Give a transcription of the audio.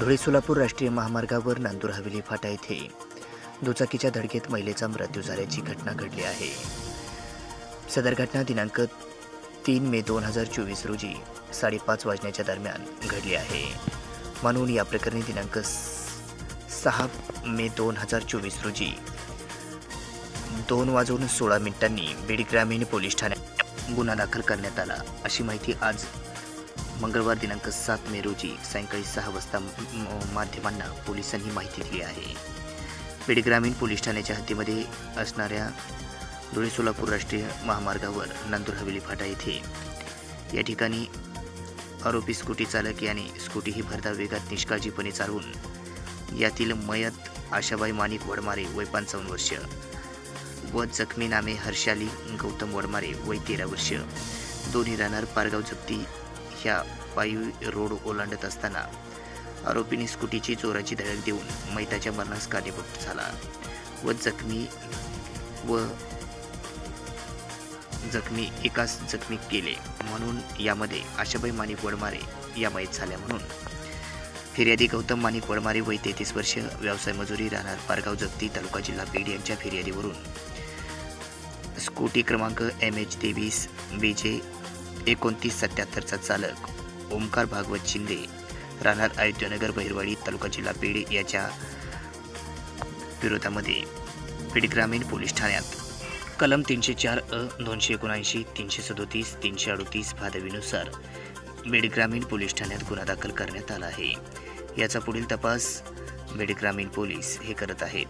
धुळे सोलापूर राष्ट्रीय महामार्गावर नांदूर हवेली फाटा येथे. दुचाकीच्या धडकेत महिलेचा मृत्यू झाल्याची घटना घडली आहे. सदर घटना दिनांक तीन मे दोन हजार चोवीस रोजी साडेपाच वाजण्याच्या दरम्यान घडली आहे. म्हणून या प्रकरणी दिनांक स- सहा मे दोन हजार चोवीस रोजी दोन वाजून सोळा मिनिटांनी बीड ग्रामीण पोलीस ठाण्यात गुन्हा दाखल करण्यात आला अशी माहिती आज मंगळवार दिनांक सात मे रोजी सायंकाळी सहा वाजता म- माध्यमांना पोलिसांनी माहिती दिली आहे. पेड ग्रामीण पोलीस ठाण्याच्या हद्दीमध्ये असणाऱ्या धुळे सोलापूर राष्ट्रीय महामार्गावर नांदूर हवेली फाटा येथे. या ठिकाणी आरोपी स्कूटी चालक याने स्कूटी ही भरधाव वेगात निष्काळजीपणे चालवून यातील मयत आशाबाई माणिक वडमारे वय पंचावन्न वर्ष व जखमी नामे हर्षाली गौतम वडमारे वय तेरा वर्ष दोन्ही राहणार पारगाव जप्ती ह्या पायी रोड ओलांडत असताना आरोपीने स्कूटीची चोराची धडक देऊन मैताच्या मरणास कारणीभूत झाला व जखमी व जखमी एकाच जखमी केले म्हणून यामध्ये आशाबाई माणिक वडमारे या मयत झाल्या म्हणून. फिर्यादी गौतम माणिक वडमारे वय तेहतीस वर्ष व्यवसाय मजुरी राहणार पारगाव जगती तालुका जिल्हा बीड यांच्या फिर्यादीवरून. स्कूटी क्रमांक एम एच तेवीस बी जे एकोणतीस सत्याहत्तरचा चालक ओमकार भागवत शिंदे राहणार अयोध्यनगर बहिरवाडी तालुका जिल्हा पेड याच्या विरोधामध्ये पेड ग्रामीण पोलीस ठाण्यात. कलम तीनशे चार अ दोनशे एकोणऐंशी तीनशे सदोतीस तीनशे अडोतीस भादवीनुसार बीड ग्रामीण पोलीस ठाण्यात गुन्हा दाखल करण्यात आला आहे. याचा पुढील तपास बीड ग्रामीण पोलीस हे करत आहेत.